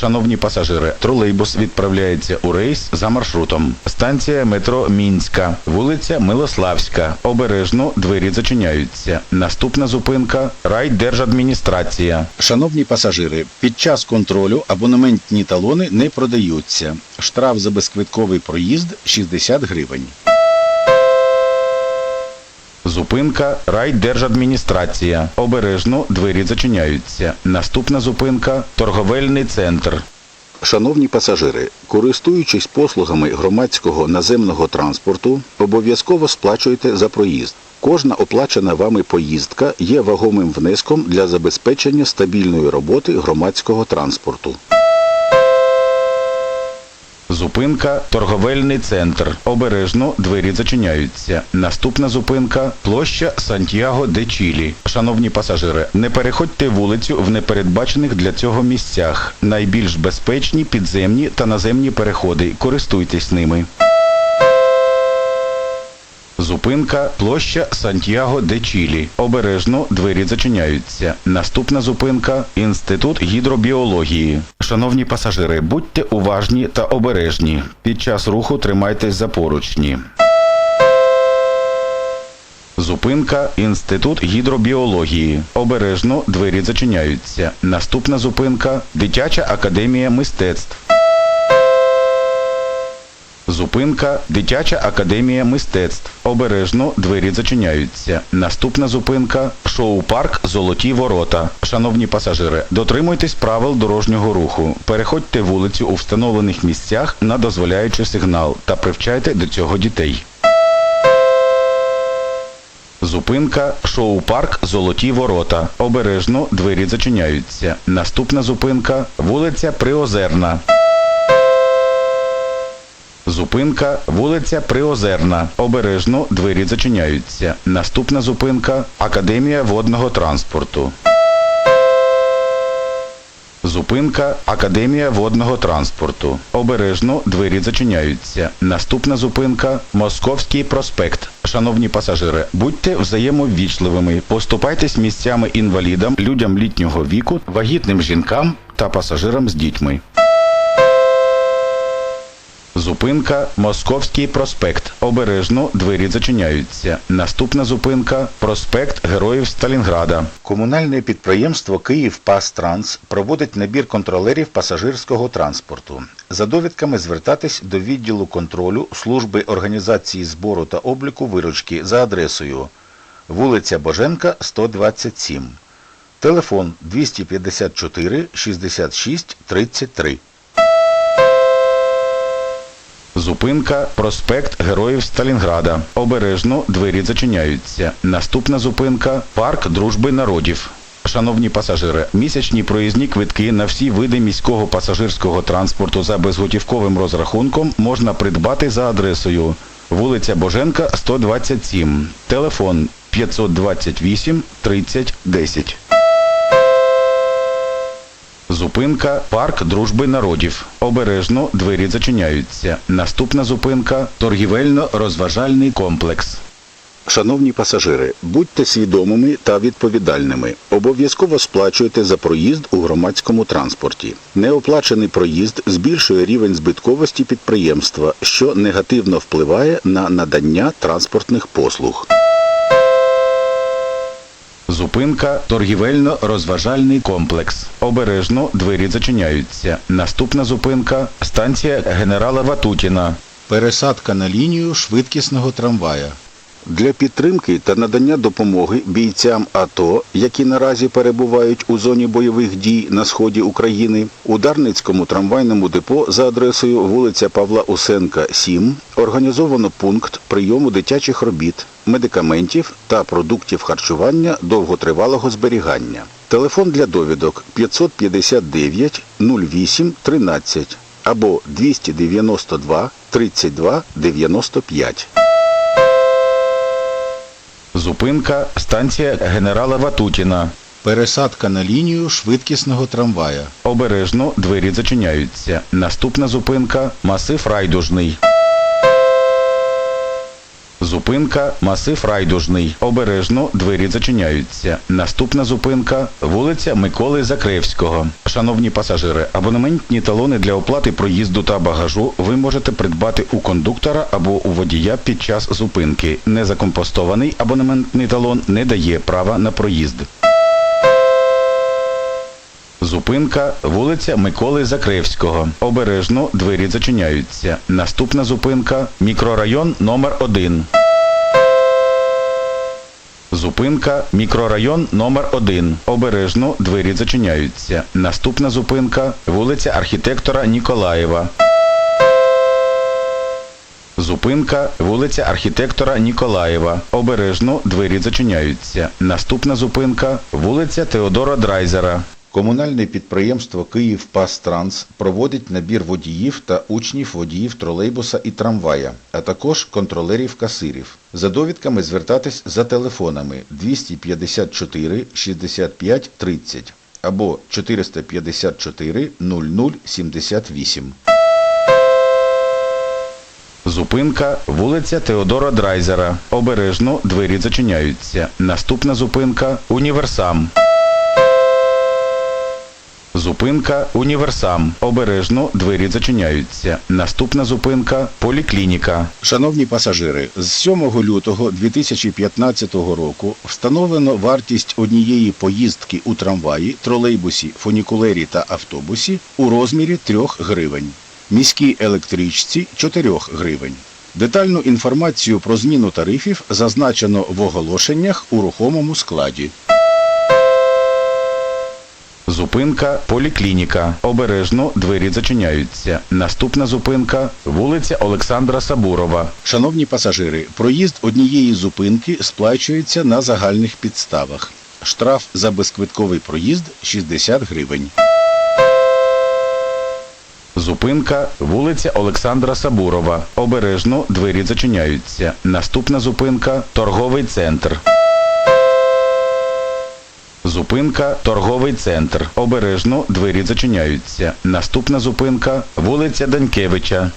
Шановні пасажири, тролейбус відправляється у рейс за маршрутом. Станція метро Мінська, вулиця Милославська. Обережно двері зачиняються. Наступна зупинка райдержадміністрація. Шановні пасажири, під час контролю абонементні талони не продаються. Штраф за безквитковий проїзд 60 гривень. Зупинка райдержадміністрація. Обережно двері зачиняються. Наступна зупинка торговельний центр. Шановні пасажири, користуючись послугами громадського наземного транспорту, обов'язково сплачуйте за проїзд. Кожна оплачена вами поїздка є вагомим внеском для забезпечення стабільної роботи громадського транспорту. Зупинка торговельний центр. Обережно двері зачиняються. Наступна зупинка площа Сантьяго де Чілі. Шановні пасажири, не переходьте вулицю в непередбачених для цього місцях. Найбільш безпечні підземні та наземні переходи. Користуйтесь ними. Зупинка площа Сантьяго де Чілі. Обережно двері зачиняються. Наступна зупинка Інститут гідробіології. Шановні пасажири, будьте уважні та обережні. Під час руху тримайтесь за поручні. Зупинка Інститут гідробіології. Обережно двері зачиняються. Наступна зупинка Дитяча академія мистецтв. Зупинка Дитяча академія мистецтв. Обережно двері зачиняються. Наступна зупинка шоу-парк Золоті ворота. Шановні пасажири, дотримуйтесь правил дорожнього руху. Переходьте вулицю у встановлених місцях на дозволяючий сигнал та привчайте до цього дітей. Зупинка шоу-парк Золоті ворота. Обережно двері зачиняються. Наступна зупинка вулиця Приозерна. Зупинка вулиця Приозерна. Обережно двері зачиняються. Наступна зупинка Академія водного транспорту. Зупинка Академія водного транспорту. Обережно двері зачиняються. Наступна зупинка Московський проспект. Шановні пасажири, будьте взаємоввічливими. Поступайтесь місцями інвалідам, людям літнього віку, вагітним жінкам та пасажирам з дітьми. Зупинка Московський проспект. Обережно двері зачиняються. Наступна зупинка проспект Героїв Сталінграда. Комунальне підприємство «Київпастранс» проводить набір контролерів пасажирського транспорту. За довідками звертатись до відділу контролю служби організації збору та обліку виручки за адресою вулиця Боженка, 127. Телефон 254 66 33. Зупинка проспект Героїв Сталінграда. Обережно двері зачиняються. Наступна зупинка парк дружби народів. Шановні пасажири, місячні проїзні квитки на всі види міського пасажирського транспорту за безготівковим розрахунком можна придбати за адресою вулиця Боженка, 127. Телефон 528 30 10. Зупинка Парк Дружби народів. Обережно двері зачиняються. Наступна зупинка торгівельно-розважальний комплекс. Шановні пасажири, будьте свідомими та відповідальними. Обов'язково сплачуйте за проїзд у громадському транспорті. Неоплачений проїзд збільшує рівень збитковості підприємства, що негативно впливає на надання транспортних послуг. Зупинка торгівельно-розважальний комплекс. Обережно двері зачиняються. Наступна зупинка станція генерала Ватутіна. Пересадка на лінію швидкісного трамвая. Для підтримки та надання допомоги бійцям АТО, які наразі перебувають у зоні бойових дій на сході України, у Дарницькому трамвайному депо за адресою вулиця Павла Усенка, 7, організовано пункт прийому дитячих робіт, медикаментів та продуктів харчування довготривалого зберігання. Телефон для довідок 559 08 13 або 292 32 95. Зупинка станція генерала Ватутіна. Пересадка на лінію швидкісного трамвая. Обережно двері зачиняються. Наступна зупинка масив райдужний. Зупинка масив райдужний. Обережно двері зачиняються. Наступна зупинка вулиця Миколи Закревського. Шановні пасажири, абонементні талони для оплати проїзду та багажу ви можете придбати у кондуктора або у водія під час зупинки. Незакомпостований абонементний талон не дає права на проїзд. Зупинка вулиця Миколи Закревського. Обережно двері зачиняються. Наступна зупинка мікрорайон номер 1 Зупинка мікрорайон номер 1 Обережно двері зачиняються. Наступна зупинка вулиця архітектора Ніколаєва. Зупинка вулиця архітектора Ніколаєва. Обережно двері зачиняються. Наступна зупинка вулиця Теодора Драйзера. Комунальне підприємство «Київпастранс» проводить набір водіїв та учнів водіїв тролейбуса і трамвая, а також контролерів-касирів. За довідками звертатись за телефонами 254 65 30 або 454 00 78. Зупинка вулиця Теодора Драйзера. Обережно двері зачиняються. Наступна зупинка Універсам. Зупинка Універсам. Обережно двері зачиняються. Наступна зупинка Поліклініка. Шановні пасажири, з 7 лютого 2015 року встановлено вартість однієї поїздки у трамваї, тролейбусі, фунікулері та автобусі у розмірі 3 гривень. Міській електричці 4 гривень. Детальну інформацію про зміну тарифів зазначено в оголошеннях у рухомому складі. Зупинка Поліклініка. Обережно двері зачиняються. Наступна зупинка вулиця Олександра Сабурова. Шановні пасажири, проїзд однієї зупинки сплачується на загальних підставах. Штраф за безквитковий проїзд 60 гривень. Зупинка вулиця Олександра Сабурова. Обережно двері зачиняються. Наступна зупинка торговий центр. Зупинка торговий центр. Обережно двері зачиняються. Наступна зупинка вулиця Данькевича.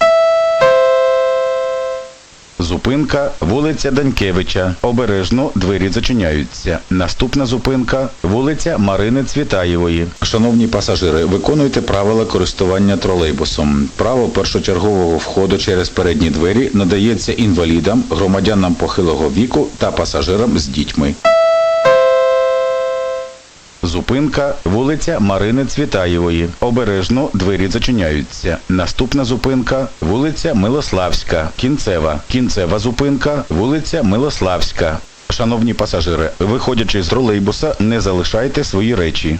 Зупинка вулиця Данькевича. Обережно двері зачиняються. Наступна зупинка вулиця Марини Цвітаєвої. Шановні пасажири, виконуйте правила користування тролейбусом. Право першочергового входу через передні двері надається інвалідам, громадянам похилого віку та пасажирам з дітьми. Зупинка вулиця Марини Цвітаєвої. Обережно двері зачиняються. Наступна зупинка вулиця Милославська. Кінцева. Кінцева зупинка вулиця Милославська. Шановні пасажири, виходячи з тролейбуса, не залишайте свої речі.